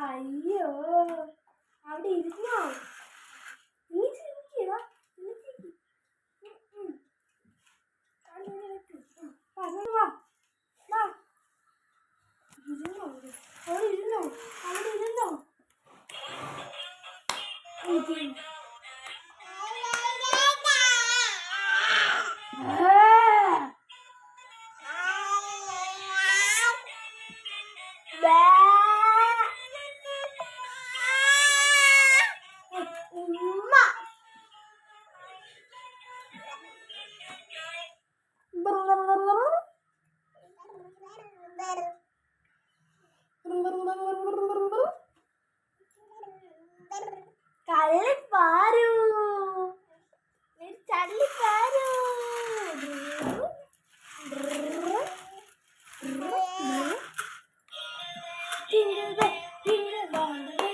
അയ്യോ അവിടെ ഇരുന്നോ? നീ ചിരിക്കടാ പറഞ്ഞു വാ വാ. ഇരുന്നോ അവിടെ? ഇരുന്നോ? അവിടെ ഇരുന്നോ? തിരുവോണമേ.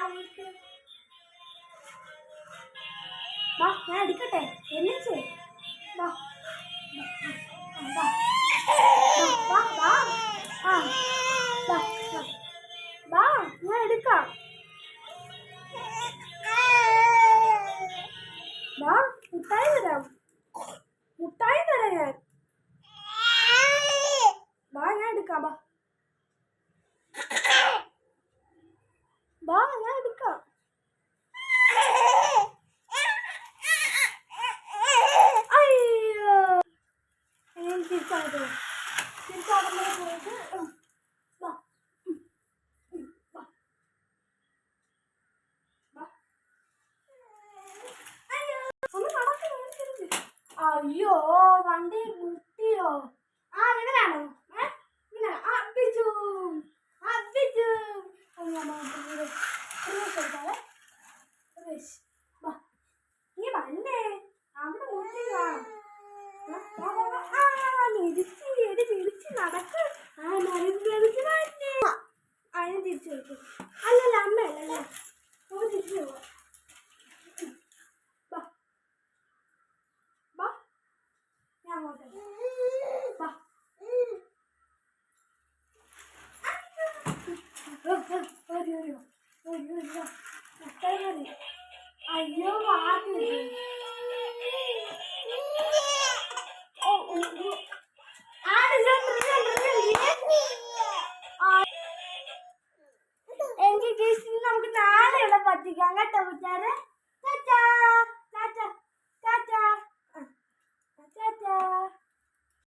അവൾക്ക് വാ ഞാൻ അടിക്കട്ടെ എണ്ണിച്ച് വാ. അയ്യോ വണ്ടി മുട്ടിയോ ആ ഇങ്ങനാണോ ഏ ഇങ്ങനെ അപ്പിച്ചു അപ്പിച്ചു നീ വന്നേ അവിടെ മുട്ടിയോ മിരിച്ച് എടി മിരിച്ച് നടക്ക് ആ എങ്കിൽ നമുക്ക് നാളെ ഇവിടെ പറ്റിക്കാം കേട്ടോ വിചാരെ.